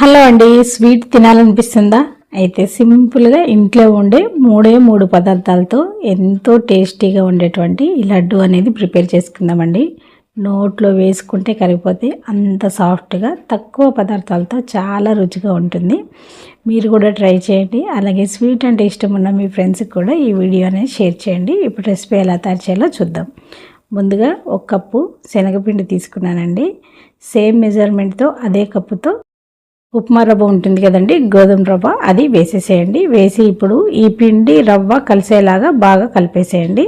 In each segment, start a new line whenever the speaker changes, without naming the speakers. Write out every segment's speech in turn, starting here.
Hello అండి sweet తినాలనిపిస్తుందా? అయితే సింపుల్గా ఇంట్లో ఉండే మూడే మూడు పదార్థాలతో ఎంతో టేస్టీగా ఉండేటువంటి ఈ లడ్డు అనేది ప్రిపేర్ చేసుకుందామండి. నోట్లో వేసుకుంటే కరిగిపోతే అంత సాఫ్ట్గా తక్కువ పదార్థాలతో చాలా రుచిగా ఉంటుంది. మీరు కూడా ట్రై చేయండి. అలాగే స్వీట్ అంటే ఇష్టం ఉన్న మీ ఫ్రెండ్స్కి కూడా ఈ వీడియో అనేది షేర్ చేయండి. ఇప్పుడు రెసిపీ ఎలా తయారు చేయాలో చూద్దాం. ముందుగా ఒక కప్పు శనగపిండి తీసుకున్నానండి. సేమ్ మెజర్మెంట్తో అదే కప్పుతో ఉప్మా రవ్వ ఉంటుంది కదండి గోధుమ రవ్వ అది వేసేసేయండి. వేసి ఇప్పుడు ఈ పిండి రవ్వ కలిసేలాగా బాగా కలిపేసేయండి.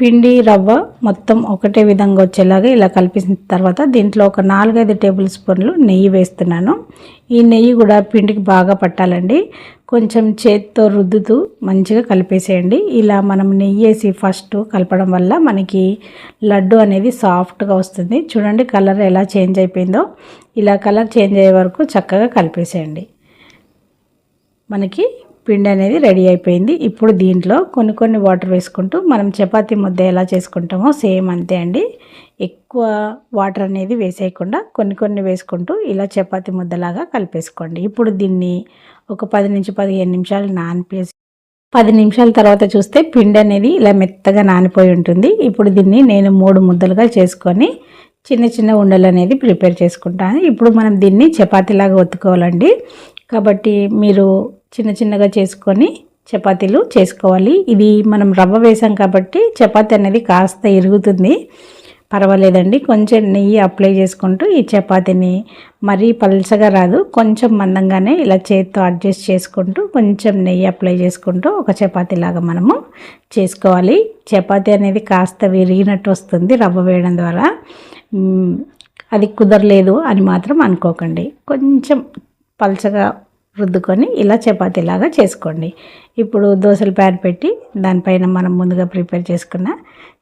పిండి రవ్వ మొత్తం ఒకటే విధంగా వచ్చేలాగా ఇలా కలిపిన తర్వాత దీంట్లో ఒక నాలుగైదు టేబుల్ స్పూన్లు నెయ్యి వేస్తున్నాను. ఈ నెయ్యి కూడా పిండికి బాగా పట్టాలండి. కొంచెం చేత్తో రుద్దుతూ మంచిగా కలిపేసేయండి. ఇలా మనం నెయ్యి వేసి ఫస్ట్ కలపడం వల్ల మనకి లడ్డు అనేది సాఫ్ట్గా వస్తుంది. చూడండి కలర్ ఎలా చేంజ్ అయిపోయిందో. ఇలా కలర్ చేంజ్ అయ్యే వరకు చక్కగా కలిపేసేయండి. మనకి పిండి అనేది రెడీ అయిపోయింది. ఇప్పుడు దీంట్లో కొన్ని కొన్ని వాటర్ వేసుకుంటూ మనం చపాతి ముద్ద ఎలా చేసుకుంటామో సేమ్ అంతే అండి. ఎక్కువ వాటర్ అనేది వేసేయకుండా కొన్ని కొన్ని వేసుకుంటూ ఇలా చపాతి ముద్దలాగా కలిపేసుకోండి. ఇప్పుడు దీన్ని ఒక పది నుంచి పదిహేను నిమిషాలు నానిపేసి పది నిమిషాల తర్వాత చూస్తే పిండి అనేది ఇలా మెత్తగా నానిపోయి ఉంటుంది. ఇప్పుడు దీన్ని నేను మూడు ముద్దలుగా చేసుకొని చిన్న చిన్న ఉండలు అనేది ప్రిపేర్ చేసుకుంటాను. ఇప్పుడు మనం దీన్ని చపాతీలాగా ఒత్తుకోవాలండి. కాబట్టి మీరు చిన్న చిన్నగా చేసుకొని చపాతీలు చేసుకోవాలి. ఇది మనం రవ్వ వేసాం కాబట్టి చపాతీ అనేది కాస్త ఇరుగుతుంది. పర్వాలేదండి. కొంచెం నెయ్యి అప్లై చేసుకుంటూ ఈ చపాతీని మరీ పల్చగా రాదు. కొంచెం మందంగానే ఇలా చేత్తో అడ్జస్ట్ చేసుకుంటూ కొంచెం నెయ్యి అప్లై చేసుకుంటూ ఒక చపాతీలాగా మనము చేసుకోవాలి. చపాతీ అనేది కాస్త విరిగినట్టు వస్తుంది రవ్వ వేయడం ద్వారా. అది కుదరలేదు అని మాత్రం అనుకోకండి. కొంచెం పల్చగా రుద్దుకొని ఇలా చపాతీలాగా చేసుకోండి. ఇప్పుడు దోశల ప్యాన్ పెట్టి దానిపైన మనం ముందుగా ప్రిపేర్ చేసుకున్న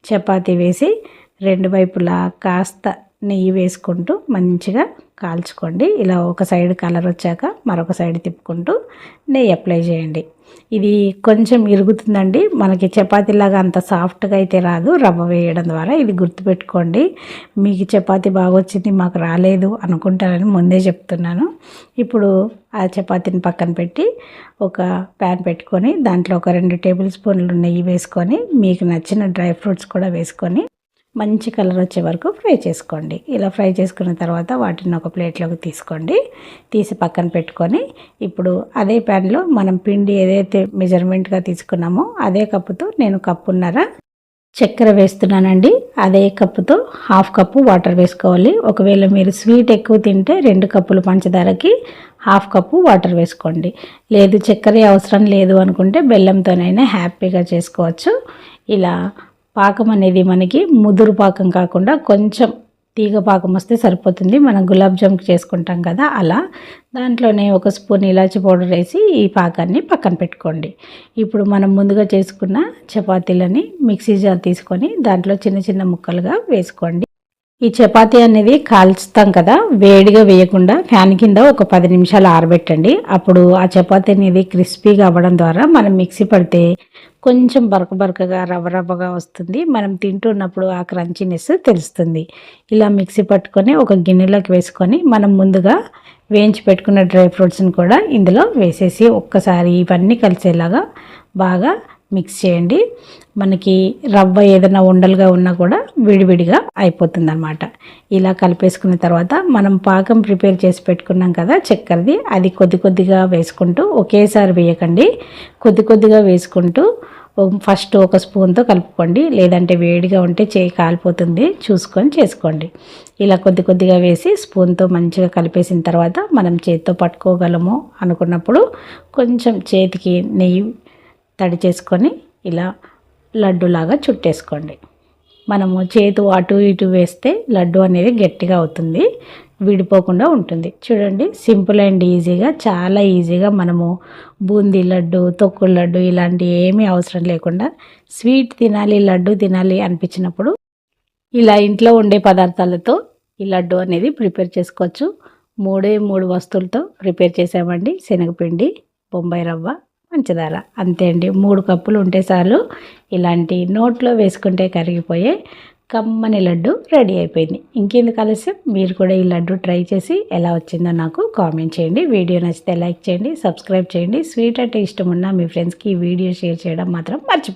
చపాతీ వేసి రెండు వైపులా కాస్త నెయ్యి వేసుకుంటూ మంచిగా కాల్చుకోండి. ఇలా ఒక సైడ్ కలర్ వచ్చాక మరొక సైడ్ తిప్పుకుంటూ నెయ్యి అప్లై చేయండి. ఇది కొంచెం ఇరుగుతుందండి. మనకి చపాతీలాగా అంత సాఫ్ట్గా అయితే రాదు. రవ్వ వేయడం ద్వారా ఇది గుర్తుపెట్టుకోండి. మీకు చపాతీ బాగా వచ్చింది మాకు రాలేదు అనుకుంటారని ముందే చెప్తున్నాను. ఇప్పుడు ఆ చపాతీని పక్కన పెట్టి ఒక ప్యాన్ పెట్టుకొని దాంట్లో ఒక రెండు టేబుల్ స్పూన్లు నెయ్యి వేసుకొని మీకు నచ్చిన డ్రై ఫ్రూట్స్ కూడా వేసుకొని మంచి కలర్ వచ్చే వరకు ఫ్రై చేసుకోండి. ఇలా ఫ్రై చేసుకున్న తర్వాత వాటిని ఒక ప్లేట్లోకి తీసుకోండి. తీసి పక్కన పెట్టుకొని ఇప్పుడు అదే ప్యాన్లో మనం పిండి ఏదైతే మెజర్మెంట్గా తీసుకున్నామో అదే కప్పుతో నేను కప్పున్నర చక్కెర వేస్తున్నానండి. అదే కప్పుతో హాఫ్ కప్పు వాటర్ వేసుకోవాలి. ఒకవేళ మీరు స్వీట్ ఎక్కువ తింటే రెండు కప్పులు పంచదారకి హాఫ్ కప్పు వాటర్ వేసుకోండి. లేదు చక్కెర అవసరం లేదు అనుకుంటే బెల్లంతోనైనా హ్యాపీగా చేసుకోవచ్చు. ఇలా పాకం అనేది మనకి ముదురు పాకం కాకుండా కొంచెం తీగ పాకం వస్తే సరిపోతుంది. మనం గులాబ్ జామ్కి చేసుకుంటాం కదా అలా. దాంట్లోనే ఒక స్పూన్ ఇలాచి పౌడర్ వేసి ఈ పాకాన్ని పక్కన పెట్టుకోండి. ఇప్పుడు మనం ముందుగా చేసుకున్న చపాతీలని మిక్సీ జార్ తీసుకొని దాంట్లో చిన్న చిన్న ముక్కలుగా వేసుకోండి. ఈ చపాతీ అనేది కాల్చుతాం కదా వేడిగా వేయకుండా ఫ్యాన్ కింద ఒక పది నిమిషాలు ఆరబెట్టండి. అప్పుడు ఆ చపాతీ అనేది క్రిస్పీగా అవ్వడం ద్వారా మనం మిక్సీ పడితే కొంచెం బరక బరకగా రవ్వ రవ్వగా వస్తుంది. మనం తింటున్నప్పుడు ఆ క్రంచీనెస్ తెలుస్తుంది. ఇలా మిక్సీ పట్టుకొని ఒక గిన్నెలోకి వేసుకొని మనం ముందుగా వేయించి పెట్టుకున్న డ్రై ఫ్రూట్స్ని కూడా ఇందులో వేసేసి ఒక్కసారి ఇవన్నీ కలిసేలాగా బాగా మిక్స్ చేయండి. మనకి రవ్వ ఏదైనా ఉండలుగా ఉన్నా కూడా విడివిడిగా అయిపోతుంది అనమాట ఇలా కలిపేసుకున్న తర్వాత మనం పాకం ప్రిపేర్ చేసి పెట్టుకున్నాం కదా చక్కెరది అది కొద్ది కొద్దిగా వేసుకుంటూ ఒకేసారి వేయకండి. కొద్ది కొద్దిగా వేసుకుంటూ ఫస్ట్ ఒక స్పూన్తో కలుపుకోండి. లేదంటే వేడిగా ఉంటే చేయి కాలిపోతుంది. చూసుకొని చేసుకోండి. ఇలా కొద్ది కొద్దిగా వేసి స్పూన్తో మంచిగా కలిపేసిన తర్వాత మనం చేతితో పట్టుకోగలము అనుకున్నప్పుడు కొంచెం చేతికి నెయ్యి తడి చేసుకొని ఇలా లడ్డులాగా చుట్టేసుకోండి. మనము చేతు అటు ఇటు వేస్తే లడ్డు అనేది గట్టిగా అవుతుంది విడిపోకుండా ఉంటుంది. చూడండి సింపుల్ అండ్ ఈజీగా చాలా ఈజీగా మనము బూందీ లడ్డు తొక్కుడు లడ్డు ఇలాంటి ఏమీ అవసరం లేకుండా స్వీట్ తినాలి లడ్డు తినాలి అనిపించినప్పుడు ఇలా ఇంట్లో ఉండే పదార్థాలతో ఈ లడ్డు అనేది ప్రిపేర్ చేసుకోవచ్చు. మూడే మూడు వస్తువులతో ప్రిపేర్ చేసామండి. శనగపిండి బొంబాయి రవ్వ పంచదార అంతే అండి. మూడు కప్పులు ఉంటే చాలు. ఇలాంటి నోట్లో వేసుకుంటే కరిగిపోయే కమ్మని లడ్డు రెడీ అయిపోయింది. ఇంకెందుకు ఆలస్యం? మీరు కూడా ఈ లడ్డు ట్రై చేసి ఎలా వచ్చిందో నాకు కామెంట్ చేయండి. వీడియో నచ్చితే లైక్ చేయండి సబ్స్క్రైబ్ చేయండి. స్వీట్ అంటే ఇష్టం ఉన్న మీ ఫ్రెండ్స్కి ఈ వీడియో షేర్ చేయడం మాత్రం మర్చిపో